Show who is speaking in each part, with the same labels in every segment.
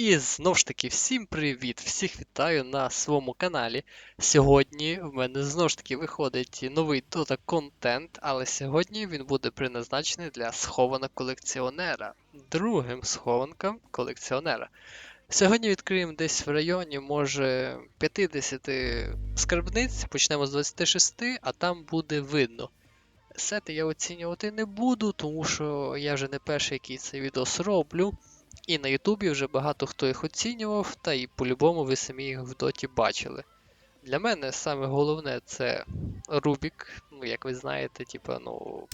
Speaker 1: І знову ж таки, всім привіт! Всіх вітаю на своєму каналі. Сьогодні в мене знову ж таки виходить новий Dota контент, але сьогодні він буде призначений для схована колекціонера. Другим схованком колекціонера. Сьогодні відкриємо десь в районі, може, 50 скарбниць, почнемо з 26, а там буде видно. Сети я оцінювати не буду, тому що я вже не перший, який цей відос роблю. І на Ютубі вже багато хто їх оцінював, та і по-любому ви самі їх в доті бачили. Для мене саме головне це Рубік. Ну, як ви знаєте, типа, ну.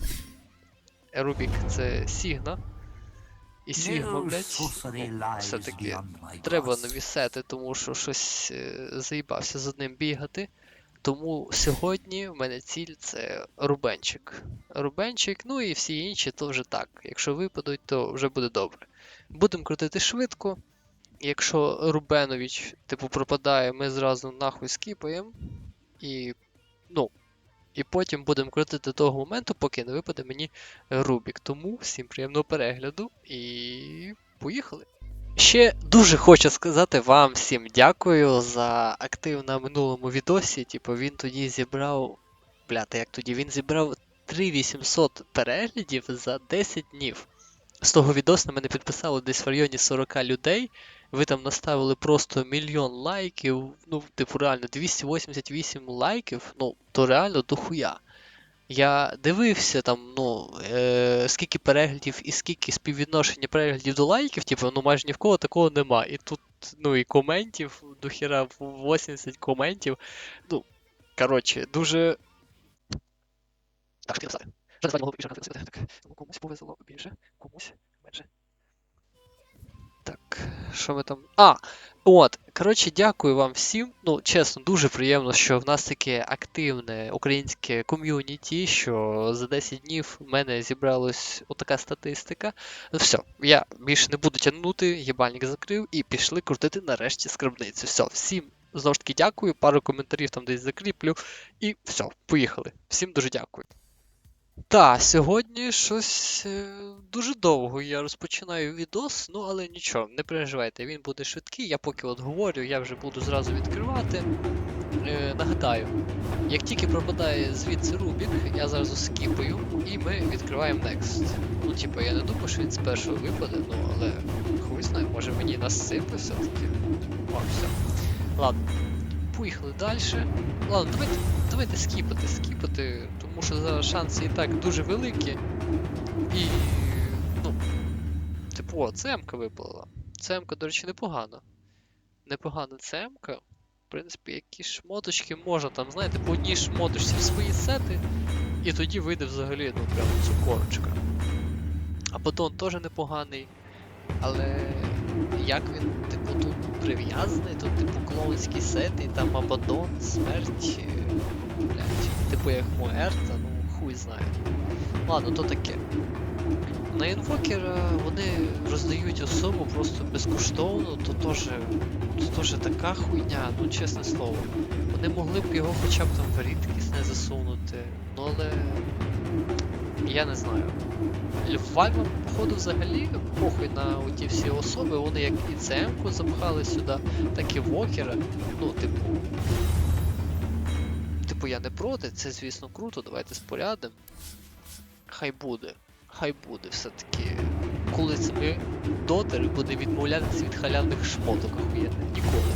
Speaker 1: Рубік це Сігна. І Сігма, блять, ну, все-таки треба нові сети, тому що щось е, заїбався з одним бігати. Тому сьогодні в мене ціль це Рубенчик. Рубенчик, ну і всі інші, то вже так. Якщо випадуть, то вже буде добре. Будемо крутити швидко. Якщо Рубенович, типу, пропадає, ми зразу нахуй скіпаємо. І. Ну. І потім будемо крутити до того моменту, поки не випаде мені Рубік. Тому всім приємного перегляду і поїхали. Ще дуже хочу сказати вам всім дякую за актив на минулому відосі. Типу, він тоді зібрав. Бляти, як тоді? Він зібрав 3800 переглядів за 10 днів. З того відосу на мене підписало десь в районі 40 людей. Ви там наставили просто мільйон лайків. Ну, типу, реально 288 лайків, ну, то реально дохуя. Я дивився там, ну, е, скільки переглядів і скільки співвідношення переглядів до лайків, типу, ну майже ні в кого такого нема. І тут, ну, і коментів, до хіра 80 коментів. Ну, коротше, дуже. Так, хотів Вже насправді могло більше. Так, комусь повезло більше, комусь менше. Так, що ми там. А! От, коротше, дякую вам всім. Ну, чесно, дуже приємно, що в нас таке активне українське ком'юніті, що за 10 днів в мене зібралась отака статистика. Ну все, я більше не буду тягнути, єбальник закрив і пішли крутити нарешті скарбницю. Все, всім знову ж таки дякую, пару коментарів там десь закріплю. І все, поїхали. Всім дуже дякую. Та, сьогодні щось е, дуже довго я розпочинаю відос, ну але нічого, не переживайте, він буде швидкий. Я поки от говорю, я вже буду зразу відкривати. Е, нагадаю, як тільки пропадає звідси Рубік, я зразу скіпаю і ми відкриваємо Next. Ну, типу, я не думаю, що він з першого випаде, ну але хуй знає, може мені насипе все-таки. О, все. Ладно. Поїхали далі. Ладно, давайте, давайте скіпати, скіпати, тому що зараз шанси і так дуже великі. І. ну. Типу, о, ЦМК випала. ЦМК, до речі, непогано. Непогана ЦМК. В принципі, якісь шмоточки можна там, знаєте, по одній шмоточці в свої сети, і тоді вийде взагалі, ну, прям цукорочка. А батон теж непоганий. Але як він, типу, тут прив'язаний, тут, типу, клоунський сет, і там Абадон, смерть, е, блядь, типу як Муерта, ну хуй знає. Ладно, то таке. На інвокера вони роздають особу просто безкоштовно, то теж то теж така хуйня, ну чесне слово. Вони могли б його хоча б там в рідкість не засунути, ну але. Я не знаю. Вальвам, походу, взагалі похуй на ті всі особи, вони як і ЦМ-ку запхали сюди, так і Вокера. Ну, типу. Типу, я не проти, це, звісно, круто, давайте спорядимо. Хай буде. Хай буде все-таки. Коли це дотер буде відмовлятися від халявних шмоток охуєнних ніколи.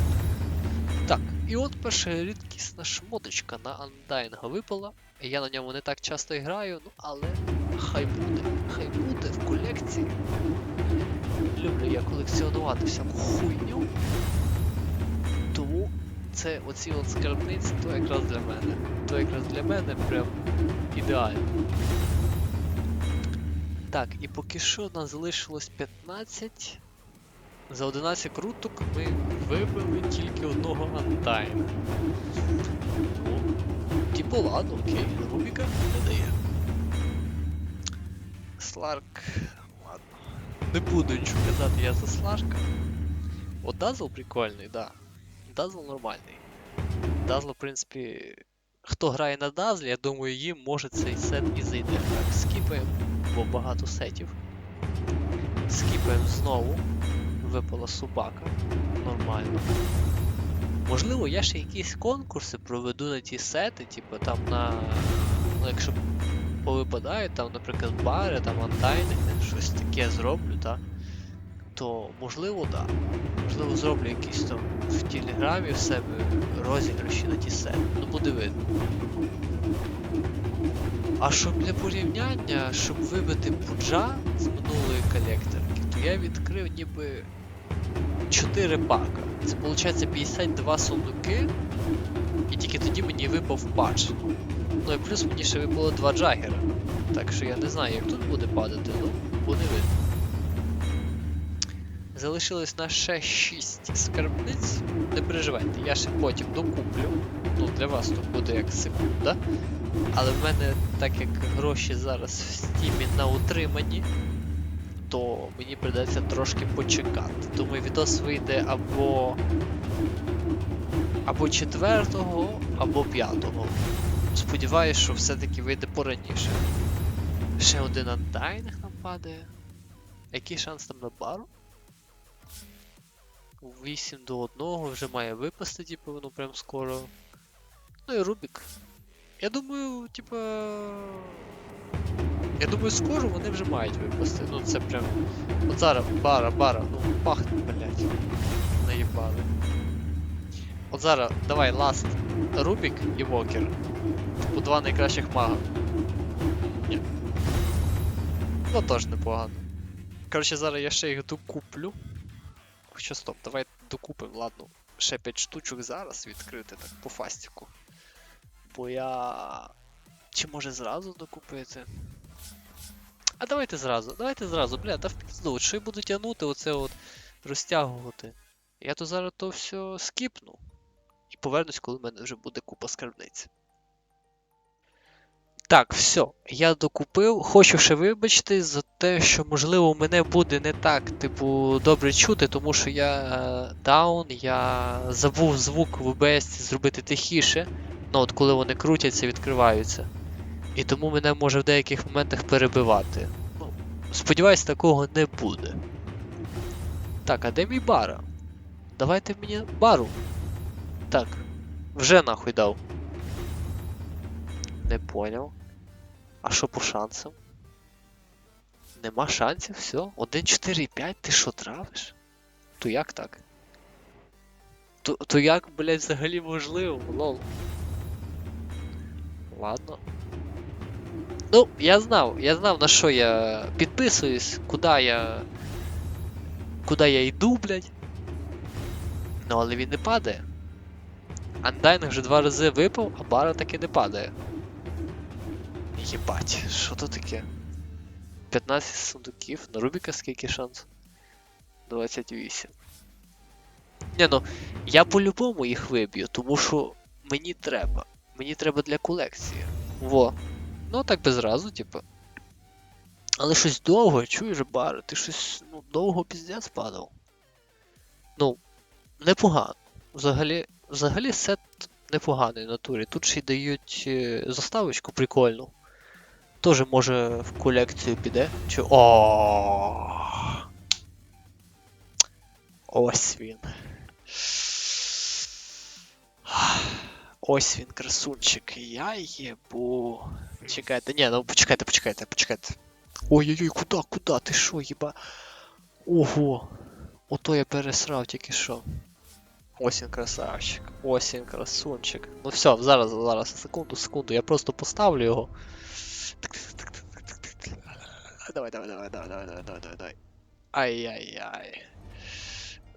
Speaker 1: Так, і от перша рідкісна шмоточка на Андайнга випала. Я на ньому не так часто граю, ну але хай буде. Хай буде в колекції. Люблю я колекціонувати всяку хуйню. Тому це оці от скарбниці, то якраз для мене. То якраз для мене прям ідеально. Так, і поки що нас залишилось 15. За 11 круток ми вибили тільки одного антайна. Ну, типу, ладно, окей, Рубіка не дає. Сларк. Ладно. Не буду нічого казати я за Сларка. От Дазл прикольний, да. Дазл нормальний. Дазл, в принципі. Хто грає на Дазлі, я думаю, їм може цей сет і зайде. Так, скіпаємо, бо багато сетів. Скіпаємо знову. випала собака. Нормально. Можливо, я ще якісь конкурси проведу на ті сети, типу там на. Ну, якщо повипадають, там, наприклад, бари, там антайни, щось таке зроблю, так? То можливо, так. Можливо, зроблю якісь там в телеграмі в себе розіграші на ті сети. Ну буде видно. А щоб для порівняння, щоб вибити пуджа з минулої колекторки, то я відкрив ніби 4 пака. Це виходить 52 сундуки, і тільки тоді мені випав патч. Ну і плюс мені ще випало 2 джагера. Так що я не знаю, як тут буде падати, ну, буде видно. Залишилось на ще 6 скарбниць. Не переживайте, я ще потім докуплю. Ну, для вас тут буде як секунда. Але в мене, так як гроші зараз в стімі на утриманні, то мені придеться трошки почекати. Думаю, відос вийде або. або 4, або 5. Сподіваюсь, що все-таки вийде пораніше. Ще один андайних нам падає. Який шанс там на бару? 8 до 1 вже має випасти, типу, ну прям скоро. Ну і Рубік. Я думаю, типа. Я думаю, скоро вони вже мають випасти. Ну це прям. От зараз бара, бара, ну пахне, блять. Наїбали. От зараз, давай, ласт Рубік і Вокер. Типу два найкращих мага. Ні. Ну теж непогано. Коротше, зараз я ще їх докуплю. Хоча стоп, давай докупимо, ладно. Ще 5 штучок зараз відкрити так по фастіку. Бо я. Чи може зразу докупити? А давайте зразу, давайте зразу, бля, та в пізду, що я буду тягнути оце от розтягувати. Я то зараз то все скіпну. І повернусь, коли в мене вже буде купа скарбниць. Так, все, я докупив. Хочу ще вибачити за те, що, можливо, мене буде не так, типу, добре чути, тому що я е, даун, я забув звук в OBS зробити тихіше. Ну, от коли вони крутяться, відкриваються. І тому мене може в деяких моментах перебивати. Ну, сподіваюсь, такого не буде. Так, а де мій бара? Давайте мені бару. Так, вже нахуй дав. Не поняв. А що по шансам? Нема шансів, все. 1-4-5, ти що травиш? То як так? То, то як, блядь, взагалі можливо, лол. Ладно. Ну, я знав, я знав на що я підписуюсь, куди я. Куди я йду, блядь. Ну, але він не падає. Андайн вже два рази випав, а бара таки не падає. Єбать, що то таке? 15 сундуків, на Рубіка скільки шанс? 28. Не ну, я по-любому їх виб'ю, тому що мені треба. Мені треба для колекції. Во. Ну так би зразу, типу. Але щось довго, чуєш, бар, ти щось ну, довго піздець падав. Ну, непогано. Взагалі, взагалі сет непоганий в натурі. Тут ще й дають е, заставочку прикольну. Тоже може в колекцію піде. Чи. О. Ось він. Ось він, красунчик. Я єбу. Чекайте, ні, ну почекайте, почекайте, почекайте. Ой-ой-ой, куда, куда? Ти що, їба? Ого. Ото я пересрав тільки що. Ось він красавчик. Ось він красунчик. Ну все, зараз, зараз, секунду, секунду, я просто поставлю його. Давай, давай, давай, давай, давай, давай, давай, давай. Ай-яй-яй.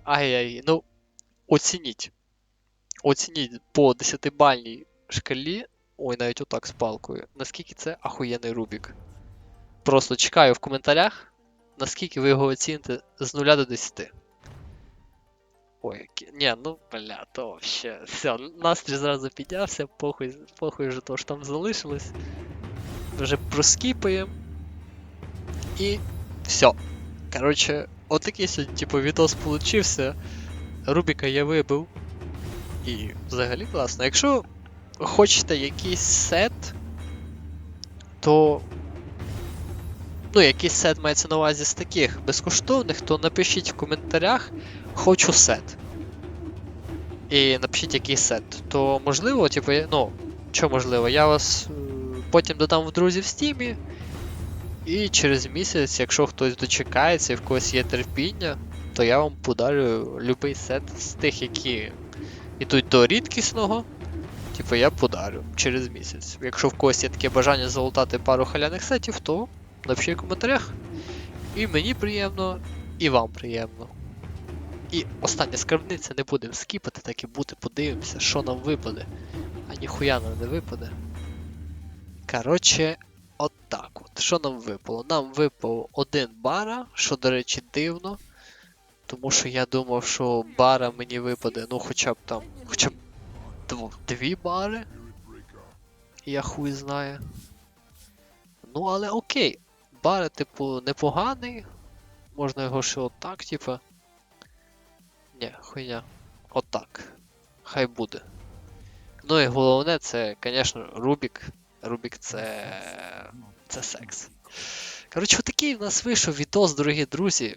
Speaker 1: Ай-яй. Ну, оцініть. Оцініть по 10-бальній шкалі. Ой, навіть отак з палкою. Наскільки це ахуєнний Рубік. Просто чекаю в коментарях, наскільки ви його оціните з 0 до 10. Ой, ні, ну бля, то вообще. Все, настрій зразу піднявся, похуй, похуй вже то що там залишилось. Вже проскіпаємо. І все. Коротше, отакий сьогодні, типу, відос получився. Рубіка я вибив. І взагалі класно. Якщо хочете якийсь сет, то ну, якийсь сет мається на увазі з таких безкоштовних, то напишіть в коментарях хочу сет. І напишіть який сет. То можливо, типу, ну, що можливо, я вас потім додам в друзі в стімі. І через місяць, якщо хтось дочекається і в когось є терпіння, то я вам подарю любий сет з тих, які йдуть до рідкісного. Типу я подарю через місяць. Якщо в когось є таке бажання залутати пару халяних сетів, то напишіть в коментарях. І мені приємно, і вам приємно. І остання скарбниця не будемо скіпати, так і бути, подивимося, що нам випаде. А ніхуя нам не випаде. Коротше, отак от. Що нам випало? Нам випав один бара, що, до речі, дивно. Тому що я думав, що бара мені випаде, ну хоча б там, хоча б дві бари. Я хуй знаю. Ну, але окей. Бар, типу, непоганий. Можна його ще отак, типу. Ні, хуйня. Отак. Хай буде. Ну і головне, це, звісно, Рубік. Рубік це. це секс. Коротше, отакий в нас вийшов відос, дорогі друзі.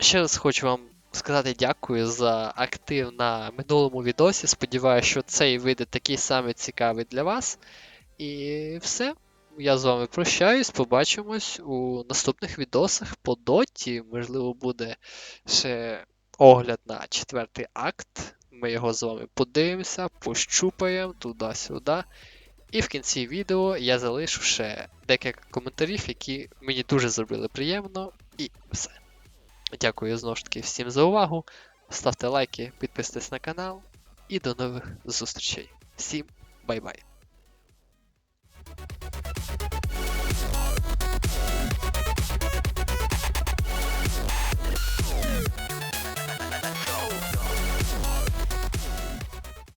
Speaker 1: Ще раз хочу вам сказати дякую за актив на минулому відосі. Сподіваюся, що цей вийде такий самий цікавий для вас. І все. Я з вами прощаюсь, побачимось у наступних відосах по доті. Можливо, буде ще огляд на четвертий акт. Ми його з вами подивимося, пощупаємо туди-сюди. І в кінці відео я залишу ще декілька коментарів, які мені дуже зробили приємно, і все. Дякую знову ж таки всім за увагу. Ставте лайки, підписуйтесь на канал і до нових зустрічей. Всім бай-бай!